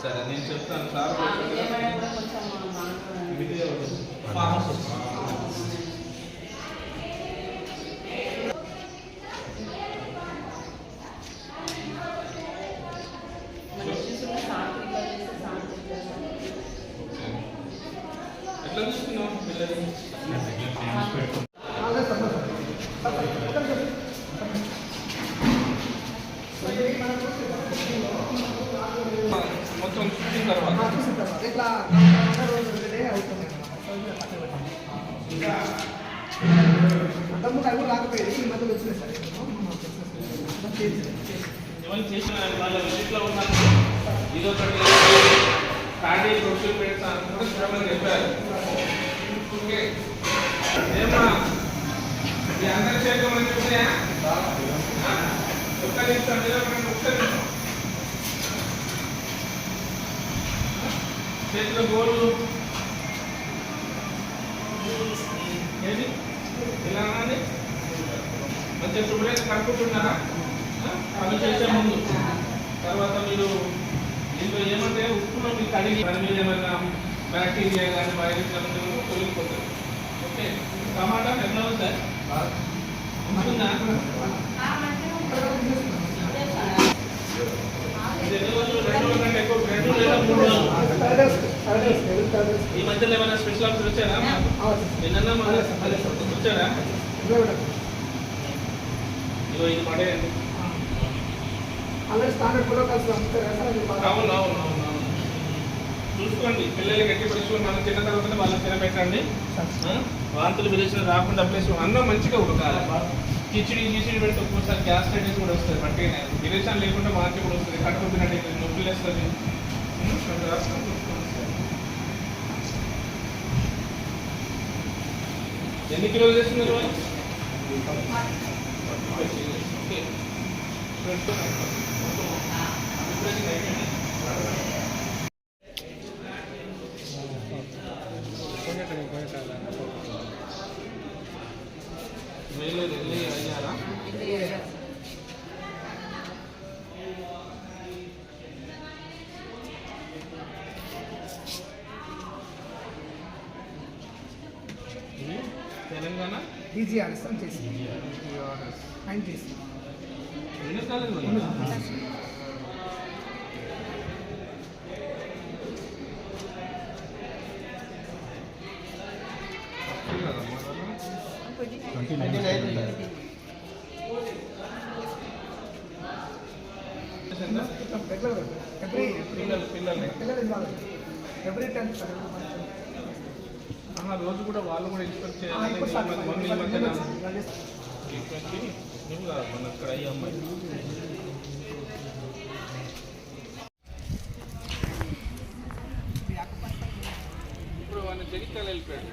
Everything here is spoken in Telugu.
సరే నేను చెప్తాను. సార్ ఆ, విజయ మేడం మొత్తం చూసిన తర్వాత ఇట్లా రోజు డే అవుతుంది అంతకుముందు అవి రాకపోయేది ఈ మధ్య వచ్చినాయి సార్ ఎవరు చేసిన వాళ్ళ ఇది ఒకటి ఖాళీ ప్రొఫెషన్ పెడతాను కూడా శ్రమని చెప్పారు. ఓకే. ఏమా మీ అందరి మంచి ఒక్క నిమిషం చేతిలో గోళ్ళు ఏది ఇలా అన్నది మంచిగా శుభ్రంగా? పని చేసే ముందు. తర్వాత మీరు దీంట్లో ఏమంటే ఉప్పులో మీకు కడిగి దాని మీద ఏమైనా బ్యాక్టీరియా కానీ వైరస్ కానీ తొలగిపోతుంది ఓకే. టమాటా ఎట్లా ఉంది సార్? ఉంటుందా? ఈ మధ్యలో ఏమైనా స్పెషల్ ఆఫీసర్ వచ్చారా నిన్న వచ్చారా ఇగో ఇది పడేయండి. అలాగే స్టాండర్డ్ ప్రోటోకాల్స్ అవును అవును చూసుకోండి పిల్లలకి గట్టి పడుచుకొని మనం తిన్న తర్వాత వాళ్ళకి తినబెట్టండి? వాంతులు విరేచన రాకుండా ప్లేస్ అన్నం మంచిగా ఉడకాలి. కిచిడి కిచిడి పెడితే ఒక్కోసారి గ్యాస్ స్టడీస్ కూడా వస్తుంది. పట్టిన విరేచన లేకుండా వాంతి కూడా వస్తుంది. అవుతుంది, నొప్పి లేస్తుంది? రెండు ఎన్ని కిలోలు చేస్తున్నారు వాళ్ళు? ఓకే వేలు వెళ్ళి అయ్యారా? తెలంగాణ ఈజీఆర్ఎస్ అని చేసి ఆయన చేసి ఎన్ని college regular every every tenth ఆహా, రోజు కూడా వాళ్ళు కూడా ఇన్స్పెక్ట్ చేయాలి. ఇప్పుడు సార్ మమ్మీ ఈ మధ్యన ఇవన్నీ ఇటువంటి నువ్వు కాదు, మన అక్కడ అయ్యి అమ్మాయి ఇప్పుడు వాడిని జగిత్యాల వెళ్ళిపోయాడు.